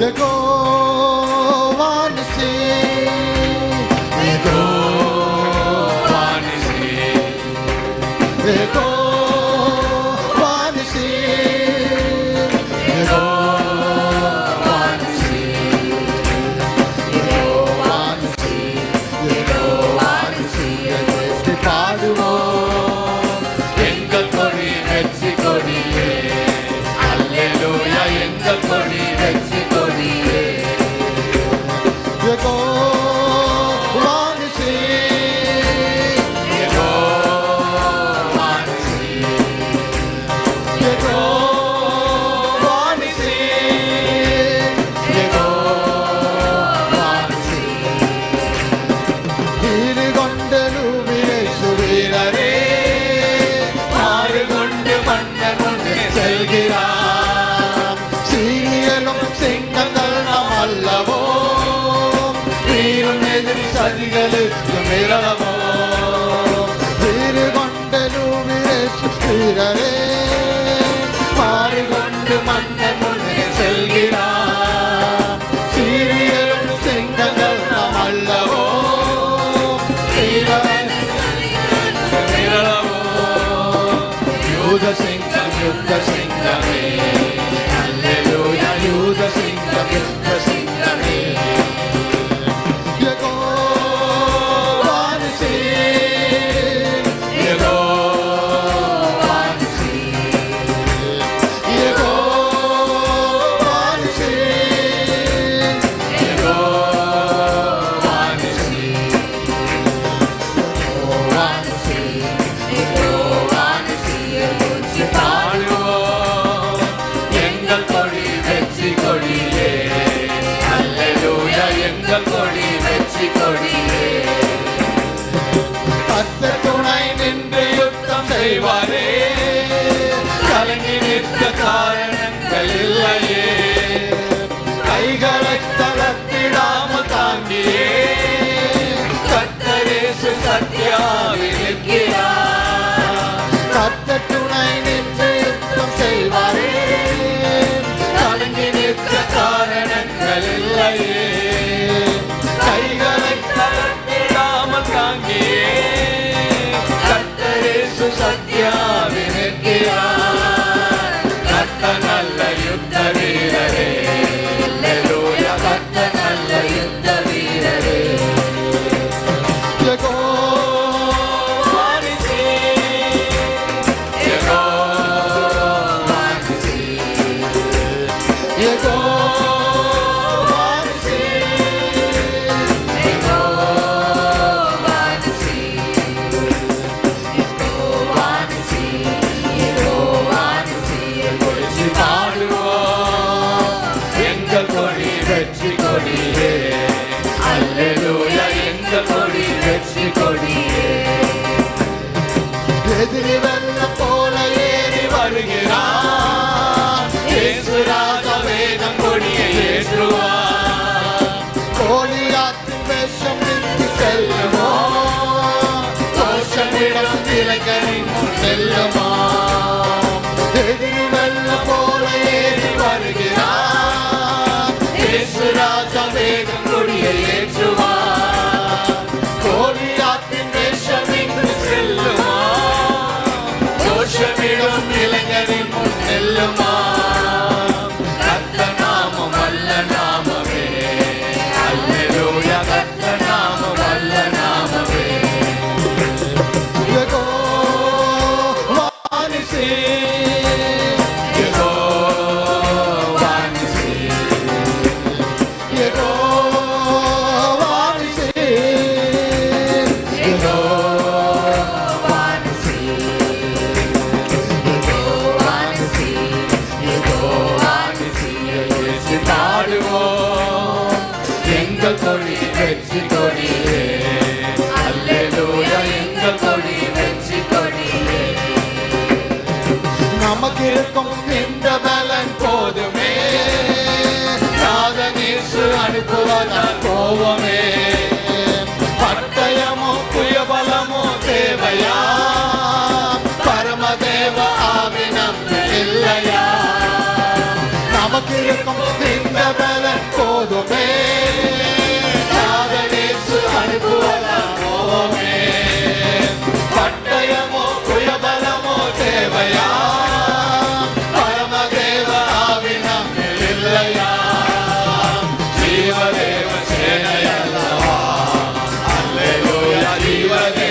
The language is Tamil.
Llegó സതികൾക്ക് വിരളമോ വീരുകൊണ്ടലൂവിരേശു സ്ഥിരവേ മാറികൊണ്ട് മണ്ണ മുന്നേ സെൽകിടാ സീരിയലും സിംഗങ്ങൾ നമ്മളവോ വിരളമോ യുദ്ധ സിംഗം യുദ്ധ സിംഗം செய்வாரே கலங்கி நிற்க காரணங்கள் இல்லையே. கைகளை தளர்த்திடாம தாங்கியே கத்தரேசு சத்தியாவில் இருக்கிறார் கத்த துணை நின்று யுத்தம் செய்வாரே. கலங்கி நிற்க காரணங்கள் இல்லையே. வெற்றி கொடியே அல்லேலூயா எங்கள் கொடி வெற்றி கொடியே எதிரி வந்த போல ஏறி வருகிறார். இயேசுராக வேதம் கொடியை ஏற்றுவார். கோலியாத்தின் வேஷம் நின்று செல்லுமோ? கோஷமிடம் திலகரின் செல்லுமா? இயேசு அனுப்புவதால் போவோமே பட்டயமோ புயபலமோ தேவையா? பரமதேவ ஆவி நம்ம இல்லையா? நமக்கு இருக்கும் இந்த பலன் போதுமே. Viva de